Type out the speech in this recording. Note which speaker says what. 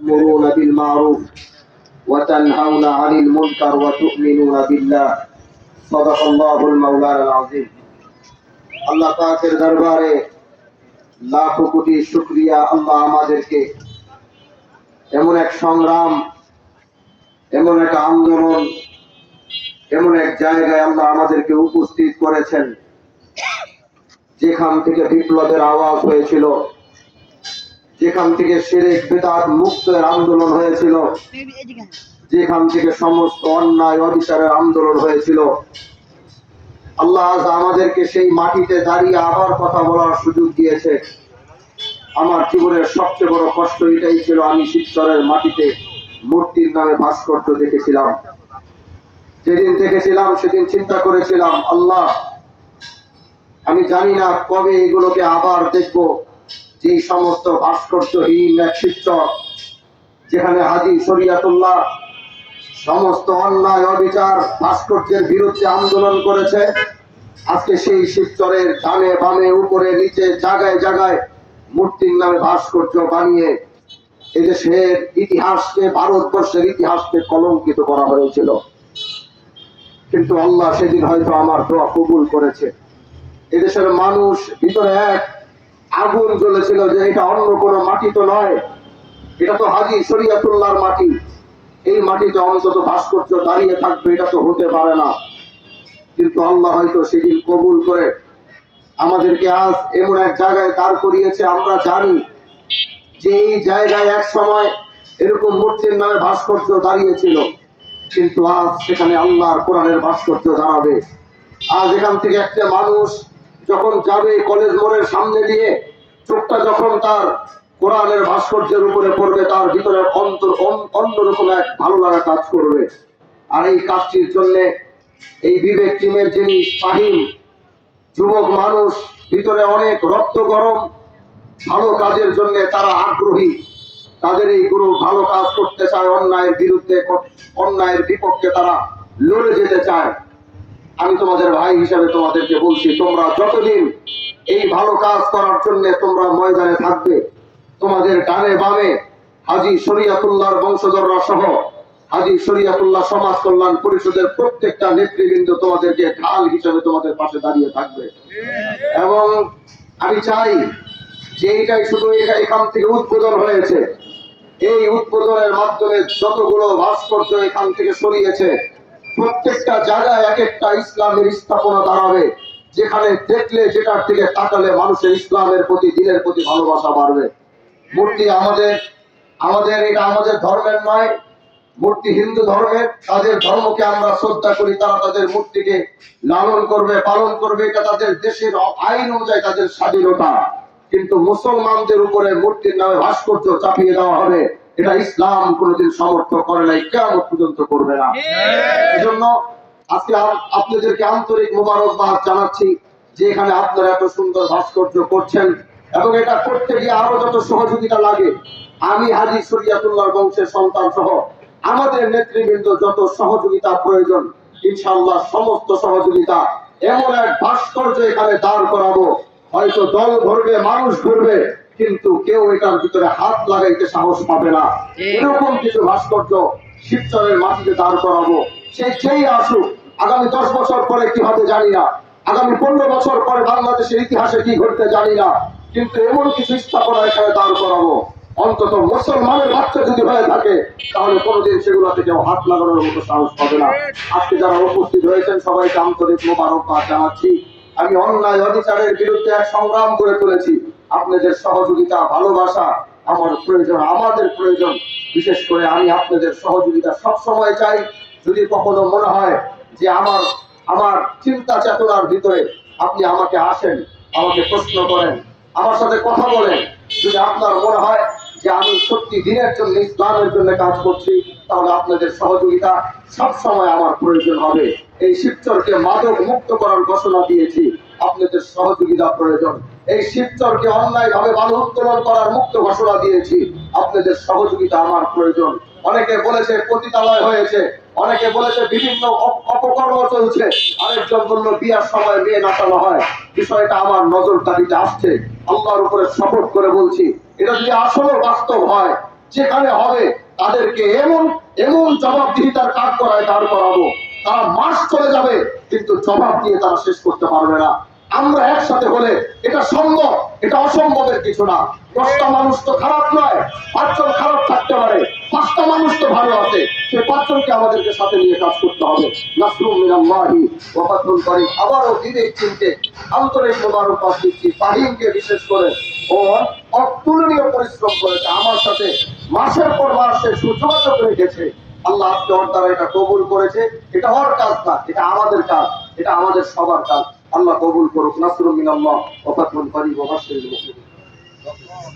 Speaker 1: تأمرون بالمعروف وتنهون عن المنكر وتؤمنون بالله صدق الله المولانا العظيم আল্লাহ পাকের দরবারে লাখো কোটি শুকরিয়া আল্লাহ আমাদেরকে এমন এক সংগ্রাম এমন এক আন্দোলন এমন এক জায়গায় আল্লাহ আমাদেরকে উপস্থিত করেছেন যেখান থেকে বিপ্লবের আওয়াজ হয়েছিল যেখান থেকে শিরিক বেদাত মুক্তের আন্দোলন হয়েছিল যেখান থেকে সমস্ত অন্যায় অবিচারের আন্দোলন হয়েছিল। আল্লাহ আজ আমাদেরকে সেই মাটিতে দাঁড়িয়ে আবার কথা বলার সুযোগ দিয়েছে। আমার জীবনের সবচেয়ে বড় কষ্ট এটাই ছিল আমি শিবচরের মাটিতে মূর্তির নামে ভাস্কর্য দেখেছিলাম। যেদিন দেখেছিলাম সেদিন চিন্তা করেছিলাম আল্লাহ আমি জানি না কবে এগুলোকে আবার দেখব। যে সমস্ত ভাস্কর্যহীন এক শিবচর যেখানে হাজি শরিয়াতুল্লাহ সমস্ত অন্যায়, অবিচার, ভাস্কর্যের বিরুদ্ধে আন্দোলন করেছে, আজকে সেই শিবচরের ডানে বামে, উপরে, নিচে, জায়গায় জায়গায় মূর্তির নামে ভাস্কর্য বানিয়ে এদেশের ইতিহাসকে, ভারতবর্ষের ইতিহাসকে কলঙ্কিত করা হয়েছিল। কিন্তু আল্লাহ সেদিন হয়তো আমার দোয়া কবুল করেছে। এদেশের মানুষ ভিতরে এক আগুন জ্বলেছিল যে এটা অন্য কোনো মাটি তো নয়। এটা তো হাজি শরিয়াতুল্লাহর মাটি। এই মাটিতে অন্তত ভাস্কর্য দাঁড়িয়ে থাকবে, এটা তো হতে পারে না। কিন্তু আল্লাহ হয়তো সেদিন কবুল করে আমাদেরকে আজ এমন এক জায়গায় দাঁড় করিয়েছে, আমরা জানি যে এই জায়গায় এক সময় এরকম মূর্তির নামে ভাস্কর্য দাঁড়িয়েছিল। কিন্তু আজ সেখানে আল্লাহর কোরআনের ভাস্কর্য দাঁড়াবে। আজ এখান থেকে একটা মানুষ যখন যাবে কলেজ মোড়ের সামনে দিয়ে, চোখটা যখন তার কোরআনের ভাস্কর্যের উপরে পড়বে, তার ভিতরে অন্তর অন- অন্যরকম এক ভালো লাগা কাজ করবে। আর এই কাজটির জন্য এই বিবেক টিমের যিনি ফাহিম যুবক মানুষ, ভিতরে অনেক রক্ত গরম, ভালো কাজের জন্য তারা আগ্রহী। তাদের এই গুরু ভালো কাজ করতে চায়, অন্যায়ের বিরুদ্ধে অন্যায়ের বিপক্ষে তারা লড়ে যেতে চায়। আমি তোমাদের ভাই হিসাবে তোমাদেরকে বলছি, তোমরা যতদিন এই ভালো কাজ করার জন্য তোমরা ময়দানে থাকবে, তোমাদের ডানে বামে হাজি শরিয়াতুল্লাহর বংশধররা সহ হাজি শরিয়াতুল্লাহ সমাজ কল্যাণ পরিষদের প্রত্যেকটা নেতৃবৃন্দ তোমাদেরকে ঢাল হিসাবে তোমাদের পাশে দাঁড়িয়ে থাকবে। এবং আমি চাই যে এইটাই শুধু এখান থেকে উদ্বোধন হয়েছে। এই উদ্বোধনের মাধ্যমে যতগুলো ভাস্কর্য এখান থেকে সরিয়েছে প্রত্যেকটা জায়গায় এক একটা ইসলামের স্থাপনা দাঁড়াবে। যেখানে দেখলে যেটার দিকে তাকালে মানুষের ইসলামের প্রতি দিনের প্রতি ভালোবাসা বাড়বে। মূর্তি আমাদের আমাদের এটা আমাদের ধর্মের নয়। মূর্তি হিন্দু ধর্মের, তাদের ধর্মকে আমরা শ্রদ্ধা করি, তারা তাদের মূর্তিকে লালন করবে, পালন করবে, এটা তাদের দেশের আইন অনুযায়ী তাদের স্বাধীনতা। কিন্তু মুসলমানদের উপরে মূর্তির নামে ভাস্কর্য চাপিয়ে দেওয়া হবে। এটা ইসলাম কোনোদিন সমর্থন করে নাই কেমন পর্যন্ত করবে না। এজন্য আজকে আপনাদেরকে আন্তরিক মোবারকবাদ জানাচ্ছি যে এখানে আপনারা এত সুন্দর ভাস্কর্য করছেন এবং এটা করতে গিয়ে আরও যত সহযোগিতা লাগে। আমি হাজি শরিয়াতুল্লাহর বংশের সন্তান সহ আমাদের নেতৃবৃন্দ যত সহযোগিতা প্রয়োজন ইনশাল্লাহ সমস্ত সহযোগিতা এমন এক ভাস্কর্য এখানে দাঁড় করাবো। হয়তো দল ভরবে মানুষ ঘুরবে কিন্তু কেউ এটার ভিতরে হাত লাগাইতে সাহস পাবে না। এরকম কিছু ভাস্কর্য শিবচরের মাটিতে দাঁড় করাবো। সে সেই আসুক। আগামী দশ বছর পরে কি হবে জানি না। আগামী পনেরো বছর পরে বাংলাদেশের ইতিহাসে কি ঘটতে জানি না। কিন্তু এমন কিছু স্থাপনা এখানে দাঁড় করাবো। অন্তত মুসলমানের বাচ্চা যদি হয়ে থাকে তাহলে কোনোদিন সেগুলো থেকে হাত লাগানোর মতো সাহস পাবে না। আজকে যারা উপস্থিত হয়েছেন সবাইকে আন্তরিক মোবারকবাদ জানাচ্ছি। আমি অন্যায় অধিকারের বিরুদ্ধে এক সংগ্রাম করে তুলেছি। আপনাদের সহযোগিতা, ভালোবাসা আমার প্রয়োজন, আমাদের প্রয়োজন। বিশেষ করে আমি আপনাদের সহযোগিতা সব সময় চাই। যদি কখনো মনে হয় যে আমার আমার চিন্তা চেতনার ভিতরে আপনি আমাকে আসেন, আমাকে প্রশ্ন করেন, আমার সাথে কথা বলেন, যদি আপনার মনে হয় যে আমি সত্যি দিনের জন্য ইসলামের জন্য কাজ করছি, তাহলে আপনাদের সহযোগিতা সব সময় আমার প্রয়োজন হবে। এই শিবচরকে মাদক মুক্ত করার ঘোষণা দিয়েছি। আপনাদের সহযোগিতা প্রয়োজন। এই শিবচরকে অন্যায় ভাবে বালু উত্তোলন করার মুক্ত ঘোষণা দিয়েছি। আপনাদের সহযোগিতা আমার প্রয়োজন। অনেকে বলেছে পতিতালয় হয়েছে, অনেকে বলেছে বিভিন্ন অপকর্ম চলছে। আরেকজন বলল, বিয়ার সময় মেয়ে নাচানো হয়। বিষয়টা আমার নজরদারিতে আসছে। আল্লাহর উপরে শপথ করে বলছি, এটা যদি আসলে বাস্তব হয়, যেখানে হবে, তাদেরকে এমন এমন জবাবদিহিতার কাজ করায় দাঁড় করাবো। তারা মাস চলে যাবে, কিন্তু জবাব দিয়ে তারা শেষ করতে পারবে না। আমরা একসাথে হলে এটা সম্ভব, এটা অসম্ভবের কিছু না। দশটা মানুষ তো খারাপ নয়, পাঁচজন খারাপ থাকতে পারে। পাঁচটা মানুষ তো ভালো আছে, সে পাঁচজনকে আমাদেরকে সাথে নিয়ে কাজ করতে হবে। নাসরুম মিনাল্লাহি আবারও বিবেক চিনতে আন্তরিক মোবারকবাদ দিচ্ছি ফাহিমকে বিশেষ করে। ও অতুলনীয় পরিশ্রম করেছে, আমার সাথে মাসের পর মাস সে সুযোগাযোগ রেখেছে। আল্লাহ আজকে ওর দ্বারা এটা কবুল করেছে। এটা ওর কাজ না, এটা আমাদের কাজ, এটা আমাদের সবার কাজ। আল্লাহ কবুল করুক নাসরুল মিনাল্লাহ ওয়া ফাতহুল করিম ওয়া